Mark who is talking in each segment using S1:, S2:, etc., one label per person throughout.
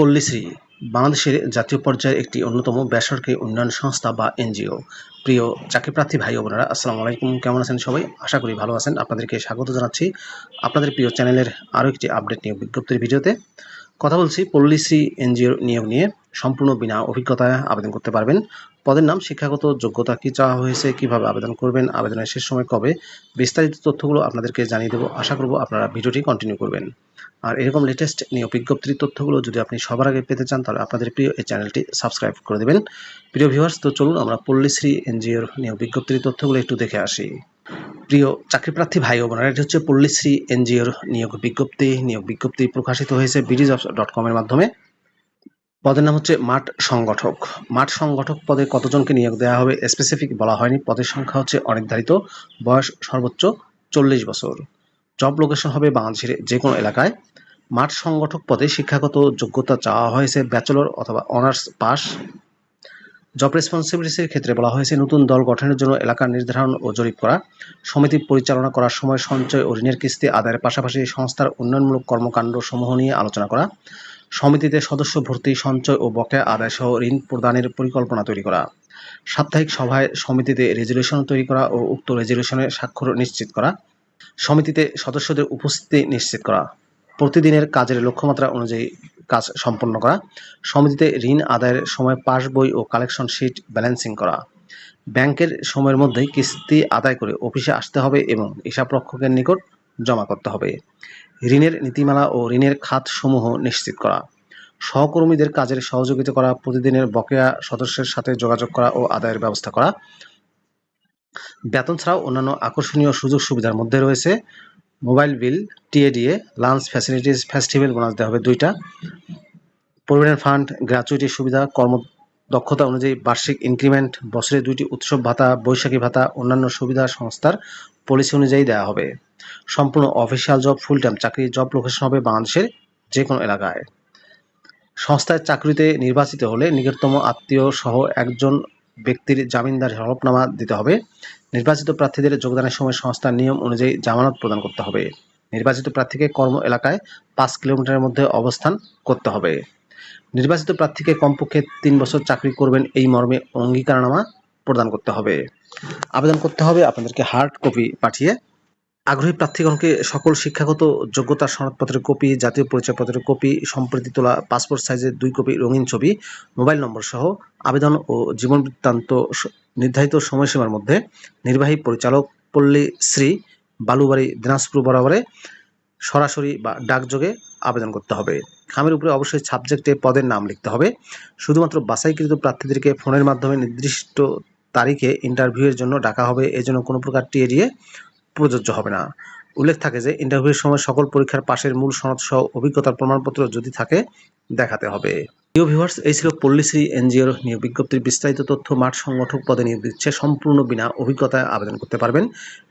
S1: পল্লীশ্রী বাংলাদেশের জাতীয় পর্যায়ের একটি অন্যতম বেসরকারি উন্নয়ন সংস্থা বা এনজিও। প্রিয় চাকরি প্রার্থী ভাই বোনেরা, আসসালামু আলাইকুম। কেমন আছেন সবাই? আশা করি ভালো আছেন। আপনাদেরকে স্বাগত জানাচ্ছি আপনাদের প্রিয় চ্যানেলের আরও একটি আপডেট নিয়ে বিজ্ঞপ্তির ভিডিওতে। কথা বলছি পল্লীশ্রী এনজিওর নিয়োগ নিয়ে। সম্পূর্ণ বিনা অভিজ্ঞতায় আবেদন করতে পারবেন। পদের নাম, শিক্ষাগত যোগ্যতা কী চাওয়া হয়েছে, কীভাবে আবেদন করবেন, আবেদনের শেষ সময় কবে, বিস্তারিত তথ্যগুলো আপনাদেরকে জানিয়ে দেবো। আশা করব আপনারা ভিডিওটি কন্টিনিউ করবেন। আর এরকম লেটেস্ট নিয়োগ বিজ্ঞপ্তির তথ্যগুলো যদি আপনি সবার আগে পেতে চান, তাহলে আপনাদের প্রিয় এই চ্যানেলটি সাবস্ক্রাইব করে দেবেন। প্রিয় ভিউয়ার্স তো চলুন আমরা পল্লীশ্রী এনজিওর নিয়োগ বিজ্ঞপ্তির তথ্যগুলো একটু দেখে আসি। প্রিয় চাকরিপ্রার্থী ভাই ও বোনেরা, এটি হচ্ছে পল্লীশ্রী এনজিওর নিয়োগ বিজ্ঞপ্তি। নিয়োগ বিজ্ঞপ্তি প্রকাশিত হয়েছে বিডিজ ডট কমের মাধ্যমে। পদের নাম হচ্ছে মাঠ সংগঠক। মাঠ সংগঠক পদে কতজনকে নিয়োগ দেওয়া হবে স্পেসিফিক বলা হয়নি। পদের সংখ্যা হচ্ছে অনির্ধারিত। বয়স সর্বোচ্চ চল্লিশ বছর। জব লোকেশন হবে বাংলাদেশের যে কোনো এলাকায়। মাঠ সংগঠক পদে শিক্ষাগত যোগ্যতা চাওয়া হয়েছে ব্যাচেলর অথবা অনার্স পাস জব রেসপন্সিবিলিটিসের ক্ষেত্রে বলা হয়েছে, নতুন দল গঠনের জন্য এলাকা নির্ধারণ ও জরিপ করা, সমিতি পরিচালনা করার সময় সঞ্চয় ও ঋণের কিস্তি আদায়ের পাশাপাশি সংস্থার উন্নয়নমূলক কর্মকাণ্ড সমূহ নিয়ে আলোচনা করা, সমিতিতে সদস্য ভর্তি, সঞ্চয় ও বকেয়া আদায় সহ ঋণ প্রদানের পরিকল্পনা তৈরি করা, সাপ্তাহিক সভায় সমিতিতে রেজুলেশন তৈরি করা ও উক্ত রেজুলেশনে স্বাক্ষর নিশ্চিত করা, সমিতিতে সদস্যদের উপস্থিতি নিশ্চিত করা। প্রতিদিনের কাজের লক্ষ্যমাত্রা অনুযায়ী কাজ সম্পন্ন করা, সমিতিতে ঋণ আদায়ের সময় পাস বই ও কালেকশন শিট ব্যালেন্সিং করা। ব্যাংকের সময়ের মধ্যেই কিস্তি আদায় করে অফিসে আসতে হবে এবং হিসাবরক্ষকের নিকট জমা করতে হবে। ঋণের নীতিমালা ও ঋণের খাতসমূহ নিশ্চিত করা। সহকর্মীদের কাজের সহযোগিতা করা, প্রতিদিনের বকেয়া সদস্যের সাথে যোগাযোগ করা ও আদায়ের ব্যবস্থা করা। বেতন ছাড়াও অন্যান্য আকর্ষণীয় সুযোগ সুবিধার মধ্যে রয়েছে। Mobile bill, TA DA, lunch facilities, festival bonus দেওয়া হবে দুইটা। প্রভিডেন্ট ফান্ড গ্র্যাচুইটি সুবিধা, কর্ম দক্ষতা অনুযায়ী বার্ষিক ইনক্রিমেন্ট, বছরে দুইটি উৎসব ভাতা, বৈশাখী ভাতা, অন্যান্য সুবিধা সংস্থার পলিসি অনুযায়ী দেওয়া হবে। সম্পূর্ণ অফিসিয়াল জব ফুল টাইম চাকরি, জব লোকেশন হবে বাংলাদেশের যে কোনো এলাকায়। সংস্থায় চাকরিতে নির্বাচিত হলে নিকটতম আত্মীয় সহ একজন ব্যক্তির জামিনদার হলফনামা দিতে হবে। নির্বাচিত প্রার্থীদের যোগদানের সময় সংস্থার নিয়ম অনুযায়ী জামানত প্রদান করতে হবে। নির্বাচিত প্রার্থীকে কর্ম এলাকায় পাঁচ কিলোমিটারের মধ্যে অবস্থান করতে হবে। নির্বাচিত প্রার্থীকে কমপক্ষে তিন বছর চাকরি করবেন এই মর্মে অঙ্গীকারনামা প্রদান করতে হবে। আবেদন করতে হবে। আপনাদেরকে হার্ড কপি পাঠিয়ে আগ্রহী প্রার্থীগণকে সকল শিক্ষাগত যোগ্যতা সনদপত্রের কপি, জাতীয় পরিচয়পত্রের কপি, সম্প্রতি তোলা পাসপোর্ট সাইজের দুই কপি রঙিন ছবি, মোবাইল নম্বর সহ আবেদন ও জীবন বৃত্তান্ত নির্ধারিত সময়সীমার মধ্যে নির্বাহী পরিচালক পল্লী শ্রী বালুবাড়ি দিনাজপুর বরাবরে সরাসরি বা ডাকযোগে আবেদন করতে হবে। খামের উপরে অবশ্যই সাবজেক্টে পদের নাম লিখতে হবে। শুধুমাত্র বাছাইকৃত প্রার্থীদেরকে ফোনের মাধ্যমে নির্দিষ্ট তারিখে ইন্টারভিউয়ের জন্য ডাকা হবে। এজন্য কোনো প্রকার টিএডিএ প্রযোজ্য হবে না। উল্লেখ থাকে যে ইন্টারভিউর সময় সকল পরীক্ষার পাশের মূল সনদ সহ অভিজ্ঞতার প্রমাণপত্র যদি থাকে, দেখাতে হবে। প্রিয় ভিউয়ার্স এই ছিল পল্লিশ্রী এনজিওর নিয়োগ বিজ্ঞপ্তির বিস্তারিত তথ্য। মাঠ সংগঠক পদে নিয়োগ দিচ্ছে সম্পূর্ণ বিনা অভিজ্ঞতায় আবেদন করতে পারবেন।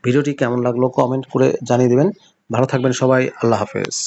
S1: ভিডিওটি কেমন লাগল কমেন্ট করে জানিয়ে দেবেন। ভালো থাকবেন সবাই, আল্লাহ হাফেজ।